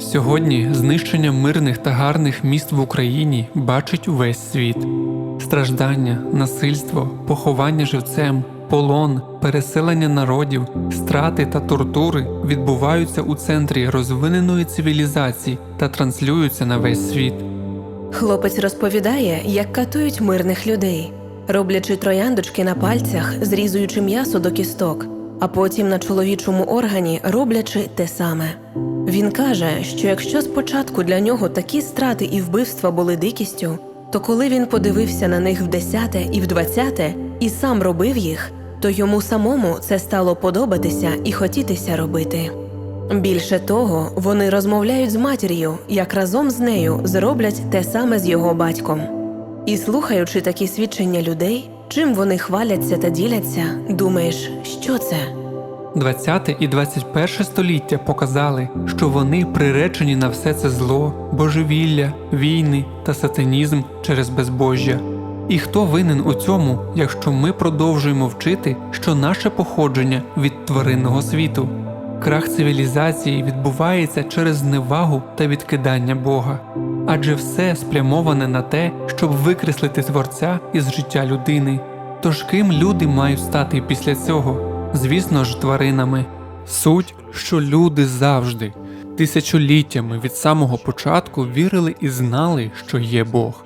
Сьогодні знищення мирних та гарних міст в Україні бачить увесь світ. Страждання, насильство, поховання живцем, полон, переселення народів, страти та тортури відбуваються у центрі розвиненої цивілізації та транслюються на весь світ. Хлопець розповідає, як катують мирних людей, роблячи трояндочки на пальцях, зрізуючи м'ясо до кісток, а потім на чоловічому органі роблячи те саме. Він каже, що якщо спочатку для нього такі страти і вбивства були дикістю, то коли він подивився на них в десяте і в двадцяте і сам робив їх, то йому самому це стало подобатися і хотітися робити. Більше того, вони розмовляють з матір'ю, як разом з нею зроблять те саме з його батьком. І слухаючи такі свідчення людей, чим вони хваляться та діляться, думаєш, що це? 20 і 21 століття показали, що вони приречені на все це зло, божевілля, війни та сатанізм через безбожжя. І хто винен у цьому, якщо ми продовжуємо вчити, що наше походження від тваринного світу? Крах цивілізації відбувається через зневагу та відкидання Бога, адже все спрямоване на те, щоб викреслити творця із життя людини. Тож ким люди мають стати після цього? Звісно ж, тваринами. Суть, що люди завжди, тисячоліттями від самого початку вірили і знали, що є Бог.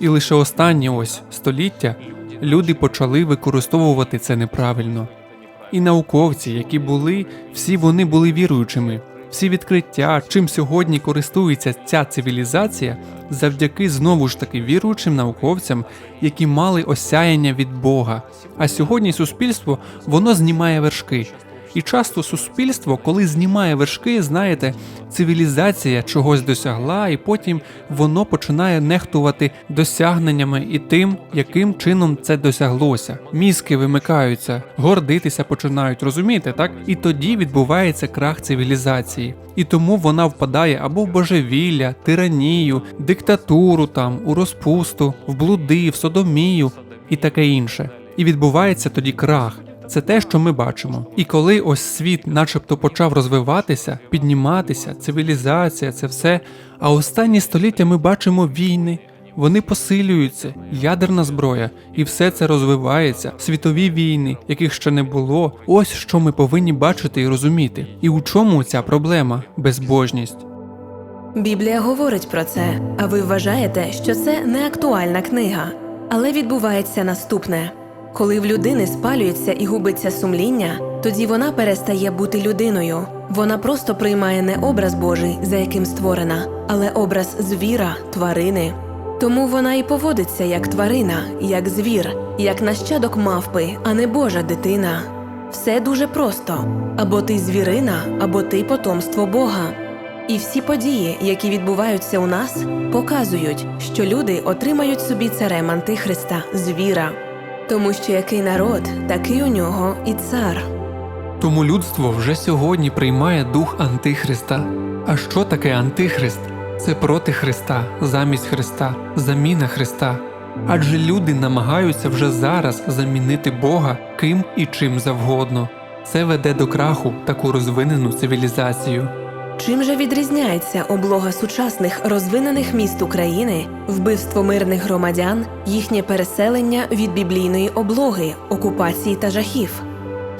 І лише останні ось століття люди почали використовувати це неправильно. І науковці, які були, всі вони були віруючими. Всі відкриття, чим сьогодні користується ця цивілізація, завдяки знову ж таки віруючим науковцям, які мали осяяння від Бога. А сьогодні суспільство воно знімає вершки. І часто суспільство, коли знімає вершки, знаєте, цивілізація чогось досягла, і потім воно починає нехтувати досягненнями і тим, яким чином це досяглося. Мізки вимикаються, гордитися починають, розумієте, так? І тоді відбувається крах цивілізації. І тому вона впадає або в божевілля, тиранію, диктатуру там, у розпусту, в блуди, в содомію і таке інше. І відбувається тоді крах. Це те, що ми бачимо. І коли ось світ, начебто, почав розвиватися, підніматися, цивілізація, це все. А останні століття ми бачимо війни. Вони посилюються, ядерна зброя, і все це розвивається, світові війни, яких ще не було. Ось що ми повинні бачити і розуміти. І у чому ця проблема безбожність. Біблія говорить про це, а ви вважаєте, що це не актуальна книга. Але відбувається наступне: коли в людини спалюється і губиться сумління, тоді вона перестає бути людиною. Вона просто приймає не образ Божий, за яким створена, але образ звіра, тварини. Тому вона і поводиться як тварина, як звір, як нащадок мавпи, а не Божа дитина. Все дуже просто: або ти звірина, або ти потомство Бога. І всі події, які відбуваються у нас, показують, що люди отримають собі царем Антихриста, звіра. Тому що який народ, такий у нього і цар. Тому людство вже сьогодні приймає дух Антихриста. А що таке Антихрист? Це проти Христа, замість Христа, заміна Христа. Адже люди намагаються вже зараз замінити Бога ким і чим завгодно. Це веде до краху таку розвинену цивілізацію. Чим же відрізняється облога сучасних розвинених міст України, вбивство мирних громадян, їхнє переселення від біблійної облоги, окупації та жахів?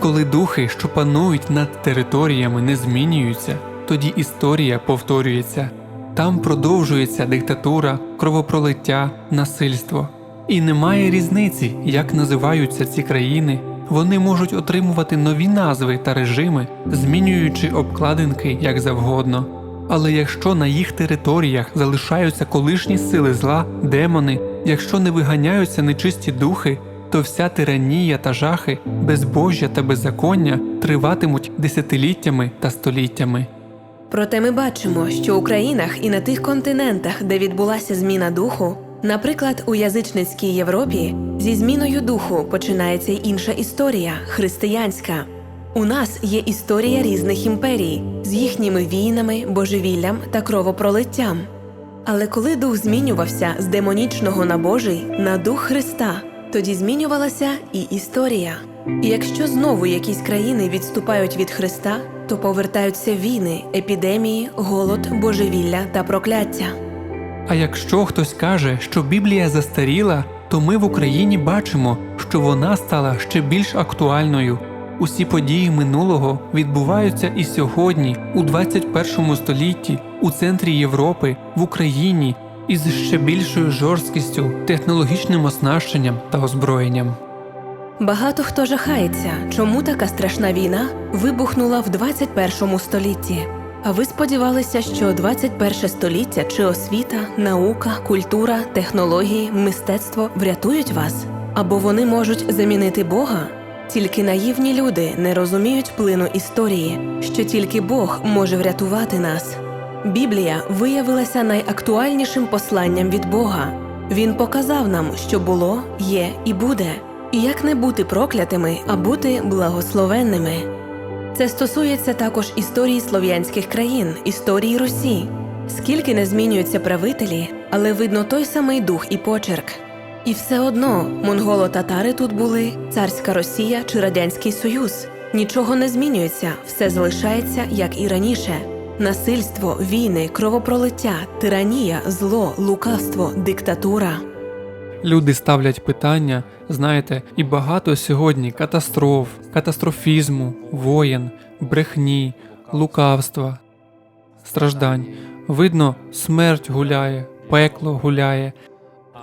Коли духи, що панують над територіями, не змінюються, тоді історія повторюється. Там продовжується диктатура, кровопролиття, насильство. І немає різниці, як називаються ці країни. Вони можуть отримувати нові назви та режими, змінюючи обкладинки як завгодно. Але якщо на їх територіях залишаються колишні сили зла, демони, якщо не виганяються нечисті духи, то вся тиранія та жахи, безбожжя та беззаконня триватимуть десятиліттями та століттями. Проте ми бачимо, що у країнах і на тих континентах, де відбулася зміна духу, наприклад, у язичницькій Європі, зі зміною духу починається інша історія християнська. У нас є історія різних імперій з їхніми війнами, божевіллям та кровопролиттям. Але коли дух змінювався з демонічного на Божий на дух Христа, тоді змінювалася і історія. І якщо знову якісь країни відступають від Христа, то повертаються війни, епідемії, голод, божевілля та прокляття. А якщо хтось каже, що Біблія застаріла, то ми в Україні бачимо, що вона стала ще більш актуальною. Усі події минулого відбуваються і сьогодні, у 21 столітті, у центрі Європи, в Україні, із ще більшою жорсткістю, технологічним оснащенням та озброєнням. Багато хто жахається, чому така страшна війна вибухнула в 21 столітті. А ви сподівалися, що 21 століття чи освіта, наука, культура, технології, мистецтво врятують вас? Або вони можуть замінити Бога? Тільки наївні люди не розуміють плину історії, що тільки Бог може врятувати нас. Біблія виявилася найактуальнішим посланням від Бога. Він показав нам, що було, є і буде, і як не бути проклятими, а бути благословенними. Це стосується також історії слов'янських країн, історії Русі. Скільки не змінюються правителі, але видно той самий дух і почерк. І все одно монголо-татари тут були, царська Росія чи Радянський Союз. Нічого не змінюється, все залишається як і раніше. Насильство, війни, кровопролиття, тиранія, зло, лукавство, диктатура. Люди ставлять питання, знаєте, і багато сьогодні катастроф, катастрофізму, воєн, брехні, лукавства, страждань. Видно, смерть гуляє, пекло гуляє,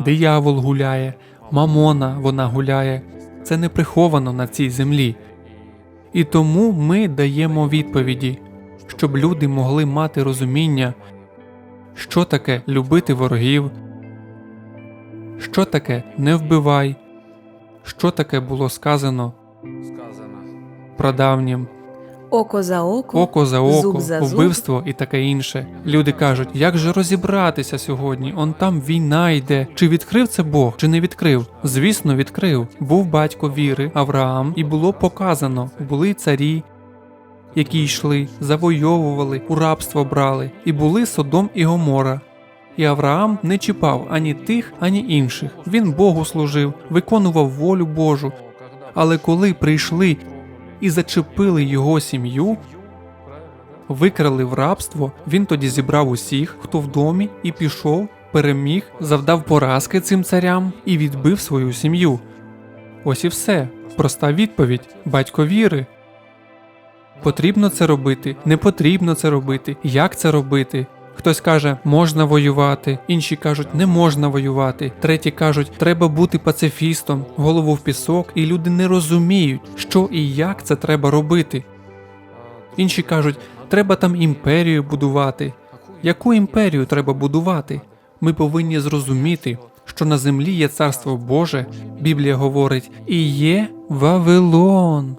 диявол гуляє, мамона вона гуляє. Це не приховано на цій землі. І тому ми даємо відповіді, щоб люди могли мати розуміння, що таке любити ворогів. Що таке не вбивай? Що таке було сказано прадавнім? Око за око, Око за око, зуб за зуб. вбивство і таке інше. Люди кажуть, як же розібратися сьогодні? Он там війна йде. Чи відкрив це Бог, чи не відкрив? Звісно, відкрив. Був батько віри, Авраам, і було показано: були царі, які йшли, завойовували, у рабство брали, і були Содом і Гомора. І Авраам не чіпав ані тих, ані інших. Він Богу служив, виконував волю Божу. Але коли прийшли і зачепили його сім'ю, викрали в рабство, він тоді зібрав усіх, хто в домі, і пішов, переміг, завдав поразки цим царям і відбив свою сім'ю. Ось і все. Проста відповідь батько віри. Потрібно це робити, не потрібно це робити, як це робити. Хтось каже, можна воювати, інші кажуть, не можна воювати. Треті кажуть, треба бути пацифістом, голову в пісок, і люди не розуміють, що і як це треба робити. Інші кажуть, треба там імперію будувати. Яку імперію треба будувати? Ми повинні зрозуміти, що на землі є царство Боже, Біблія говорить, і є Вавилон.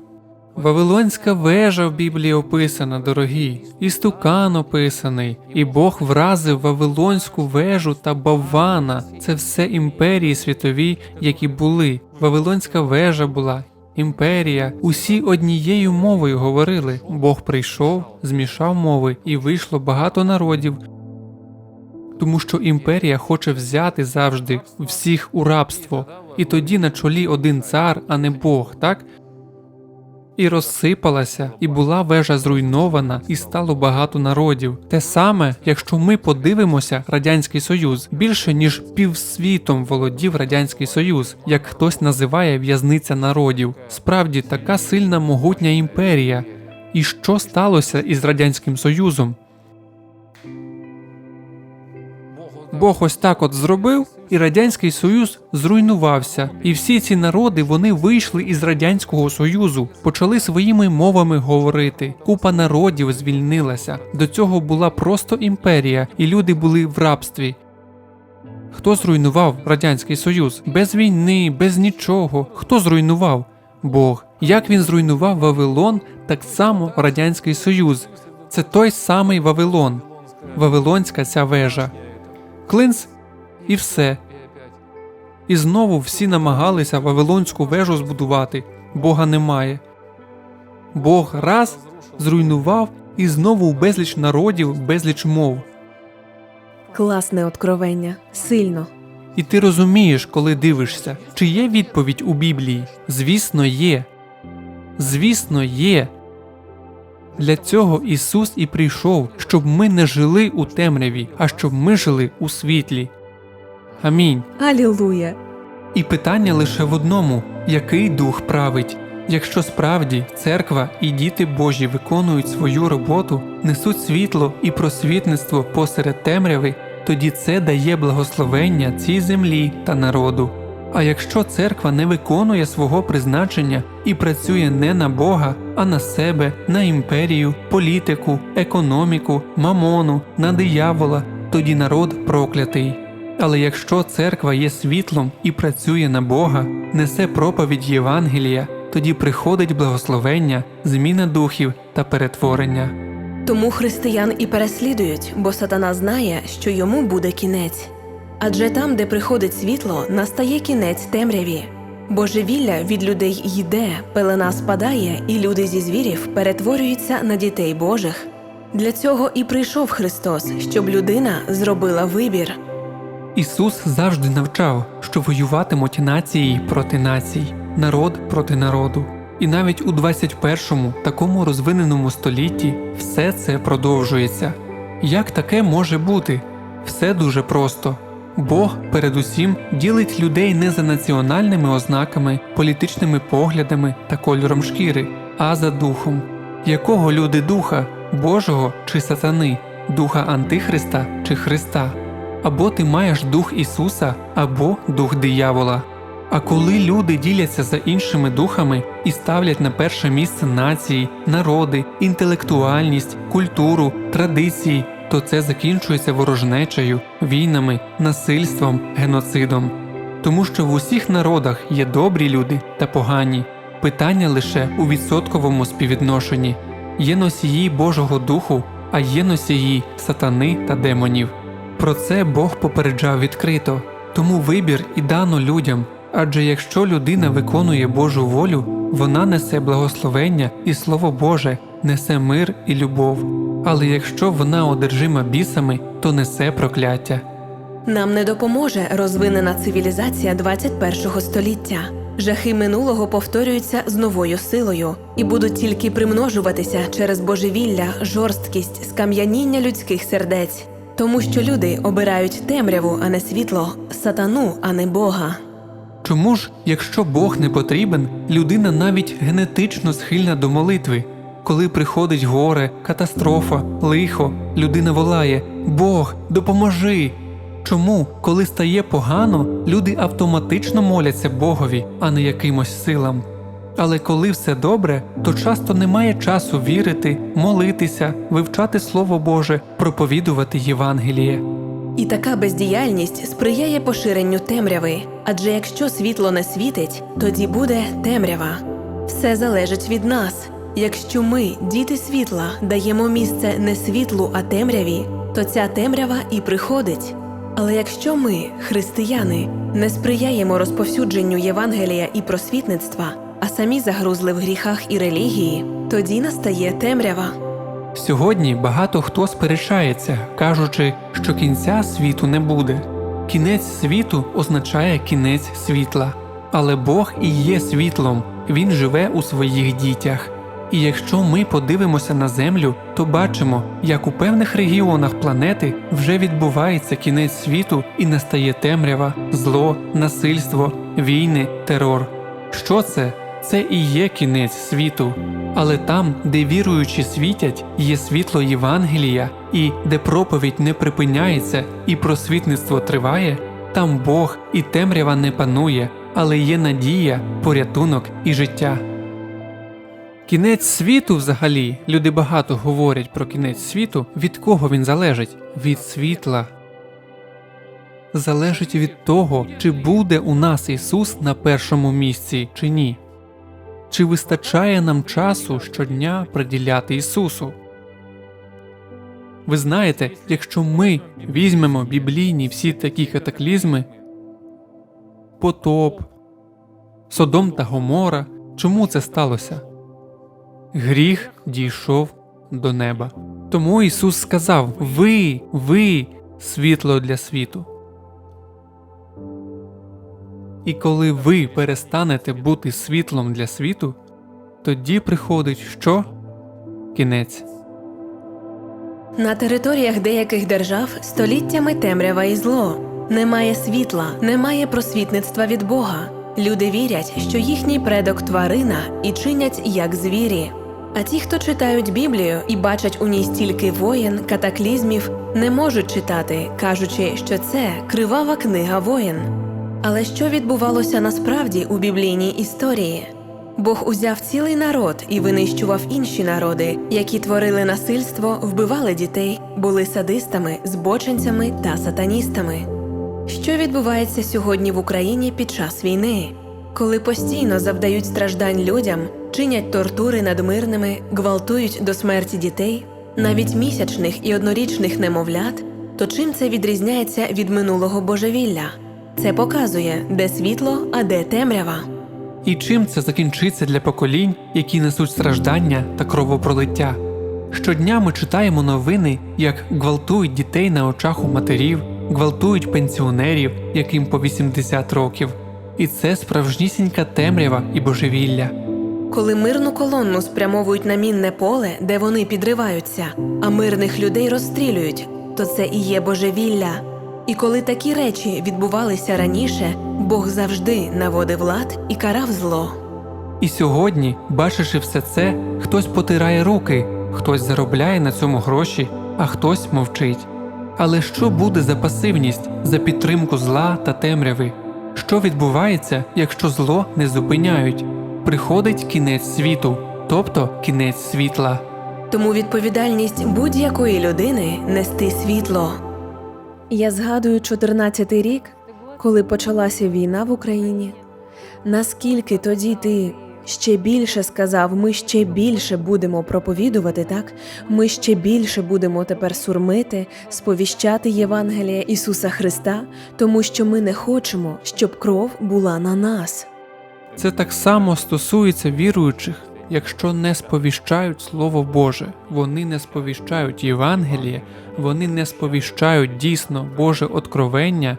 Вавилонська вежа в Біблії описана, дорогі, і стукан описаний, і Бог вразив Вавилонську вежу та Бавана. Це все імперії світові, які були. Вавилонська вежа була, імперія. Усі однією мовою говорили. Бог прийшов, змішав мови, і вийшло багато народів. Тому що імперія хоче взяти завжди всіх у рабство, і тоді на чолі один цар, а не Бог, так? І розсипалася, і була вежа зруйнована, і стало багато народів. Те саме, якщо ми подивимося, радянський союз більше ніж півсвітом володів радянський союз, як хтось називає в'язниця народів. Справді така сильна могутня імперія. І що сталося із радянським союзом? Бог ось так от зробив, і радянський союз зруйнувався. І всі ці народи вони вийшли із радянського союзу, почали своїми мовами говорити. Купа народів звільнилася. До цього була просто імперія, і люди були в рабстві. Хто зруйнував радянський союз? Без війни, без нічого. Хто зруйнував? Бог. Як він зруйнував Вавилон, так само радянський союз. Це той самий Вавилон, Вавилонська ця вежа. Клинц і все. І знову всі намагалися Вавилонську вежу збудувати. Бога немає. Бог раз зруйнував і знову безліч народів, безліч мов. Класне откровення, сильно. І ти розумієш, коли дивишся, чи є відповідь у Біблії? Звісно, є. Звісно, є. Для цього Ісус і прийшов, щоб ми не жили у темряві, а щоб ми жили у світлі. Амінь. Алілуя! І питання лише в одному: який дух править? Якщо справді церква і діти Божі виконують свою роботу, несуть світло і просвітництво посеред темряви, тоді це дає благословення цій землі та народу. А якщо церква не виконує свого призначення і працює не на Бога, а на себе, на імперію, політику, економіку, мамону, на диявола, тоді народ проклятий. Але якщо церква є світлом і працює на Бога, несе проповідь Євангелія, тоді приходить благословення, зміна духів та перетворення. Тому християн і переслідують, бо сатана знає, що йому буде кінець. Адже там, де приходить світло, настає кінець темряві. Божевілля від людей йде, пелена спадає, і люди зі звірів перетворюються на дітей Божих. Для цього і прийшов Христос, щоб людина зробила вибір. Ісус завжди навчав, що воюватимуть нації проти націй, народ проти народу. І навіть у 21-му такому розвиненому столітті все це продовжується. Як таке може бути? Все дуже просто. Бог передусім ділить людей не за національними ознаками, політичними поглядами та кольором шкіри, а за духом. Якого люди духа Божого чи сатани, духа Антихриста чи Христа? Або ти маєш дух Ісуса, або дух диявола. А коли люди діляться за іншими духами і ставлять на перше місце нації, народи, інтелектуальність, культуру, традиції, то це закінчується ворожнечею, війнами, насильством, геноцидом. Тому що в усіх народах є добрі люди та погані. Питання лише у відсотковому співвідношенні. Є носії Божого Духу, а є носії сатани та демонів. Про це Бог попереджав відкрито, тому вибір і дано людям. Адже якщо людина виконує Божу волю, вона несе благословення і Слово Боже, несе мир і любов. Але якщо вона одержима бісами, то несе прокляття. Нам не допоможе розвинена цивілізація 21 століття. Жахи минулого повторюються з новою силою і будуть тільки примножуватися через божевілля, жорсткість, скам'яніння людських сердець, тому що люди обирають темряву, а не світло, сатану, а не Бога. Чому ж, якщо Бог не потрібен, людина навіть генетично схильна до молитви? Коли приходить горе, катастрофа, лихо, людина волає Бог, допоможи. Чому, коли стає погано, люди автоматично моляться Богові, а не якимось силам? Але коли все добре, то часто немає часу вірити, молитися, вивчати Слово Боже, проповідувати Євангеліє. І така бездіяльність сприяє поширенню темряви, адже якщо світло не світить, тоді буде темрява. Все залежить від нас. Якщо ми, діти світла, даємо місце не світлу, а темряві, то ця темрява і приходить. Але якщо ми, християни, не сприяємо розповсюдженню Євангелія і просвітництва, а самі загрузли в гріхах і релігії, тоді настає темрява. Сьогодні багато хто сперечається, кажучи, що кінця світу не буде. Кінець світу означає кінець світла. Але Бог і є світлом, Він живе у своїх дітях. І якщо ми подивимося на землю, то бачимо, як у певних регіонах планети вже відбувається кінець світу і настає темрява, зло, насильство, війни, терор. Що це? Це і є кінець світу. Але там, де віруючі світять, є світло Євангелія, і де проповідь не припиняється і просвітництво триває, там Бог і темрява не панує, але є надія, порятунок і життя. Кінець світу взагалі люди багато говорять про кінець світу. Від кого він залежить? Від світла. Залежить від того, чи буде у нас Ісус на першому місці чи ні. Чи вистачає нам часу щодня приділяти Ісусу? Ви знаєте, якщо ми візьмемо біблійні всі такі катаклізми потоп, Содом та Гомора, чому це сталося? Гріх дійшов до неба. Тому Ісус сказав: Ви, ви світло для світу. І коли ви перестанете бути світлом для світу, тоді приходить що? Кінець. На територіях деяких держав століттями темрява і зло. Немає світла, немає просвітництва від Бога. Люди вірять, що їхній предок тварина і чинять як звірі. А ті, хто читають Біблію і бачать у ній стільки воєн, катаклізмів, не можуть читати, кажучи, що це кривава книга воєн. Але що відбувалося насправді у біблійній історії? Бог узяв цілий народ і винищував інші народи, які творили насильство, вбивали дітей, були садистами, збоченцями та сатаністами. Що відбувається сьогодні в Україні під час війни, коли постійно завдають страждань людям, чинять тортури над мирними, гвалтують до смерті дітей, навіть місячних і однорічних немовлят, то чим це відрізняється від минулого божевілля? Це показує, де світло, а де темрява. І чим це закінчиться для поколінь, які несуть страждання та кровопролиття? Щодня ми читаємо новини, як гвалтують дітей на очах у матерів, гвалтують пенсіонерів, яким по 80 років. І це справжнісінька темрява і божевілля. Коли мирну колонну спрямовують на мінне поле, де вони підриваються, а мирних людей розстрілюють, то це і є божевілля. І коли такі речі відбувалися раніше, Бог завжди наводив лад і карав зло. І сьогодні, бачивши все це, хтось потирає руки, хтось заробляє на цьому гроші, а хтось мовчить. Але що буде за пасивність, за підтримку зла та темряви? Що відбувається, якщо зло не зупиняють? Приходить кінець світу, тобто кінець світла. Тому відповідальність будь-якої людини нести світло. Я згадую 14-й рік, коли почалася війна в Україні. Наскільки тоді ти ще більше сказав, ми ще більше будемо проповідувати, так? Ми ще більше будемо тепер сурмити, сповіщати Євангелія Ісуса Христа, тому що ми не хочемо, щоб кров була на нас. Це так само стосується віруючих, якщо не сповіщають Слово Боже, вони не сповіщають Євангеліє, вони не сповіщають дійсно Боже откровення,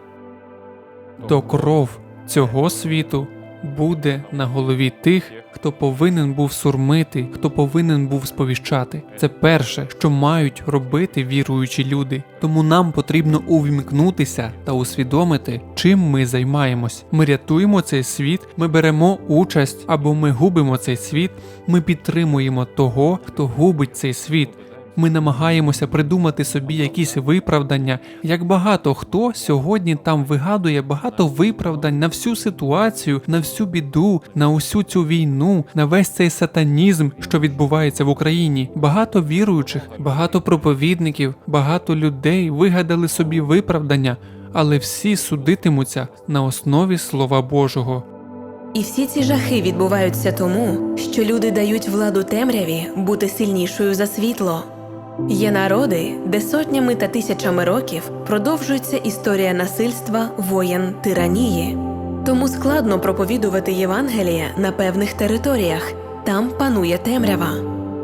то кров цього світу буде на голові тих, хто повинен був сурмити, хто повинен був сповіщати. Це перше, що мають робити віруючі люди. Тому нам потрібно увімкнутися та усвідомити, чим ми займаємось. Ми рятуємо цей світ, ми беремо участь або ми губимо цей світ, ми підтримуємо того, хто губить цей світ. Ми намагаємося придумати собі якісь виправдання, як багато хто сьогодні там вигадує багато виправдань на всю ситуацію, на всю біду, на усю цю війну, на весь цей сатанізм, що відбувається в Україні. Багато віруючих, багато проповідників, багато людей вигадали собі виправдання, але всі судитимуться на основі Слова Божого. І всі ці жахи відбуваються тому, що люди дають владу темряві бути сильнішою за світло. Є народи, де сотнями та тисячами років продовжується історія насильства, воєн, тиранії. Тому складно проповідувати Євангелія на певних територіях. Там панує темрява.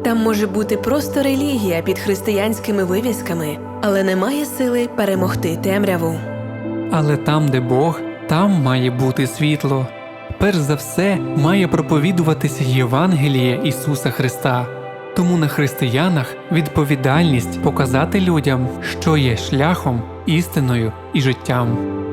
Там може бути просто релігія під християнськими вивісками, але немає сили перемогти темряву. Але там, де Бог, там має бути світло. Перш за все, має проповідуватися Євангеліє Ісуса Христа. Тому на християнах відповідальність показати людям, що є шляхом, істиною і життям.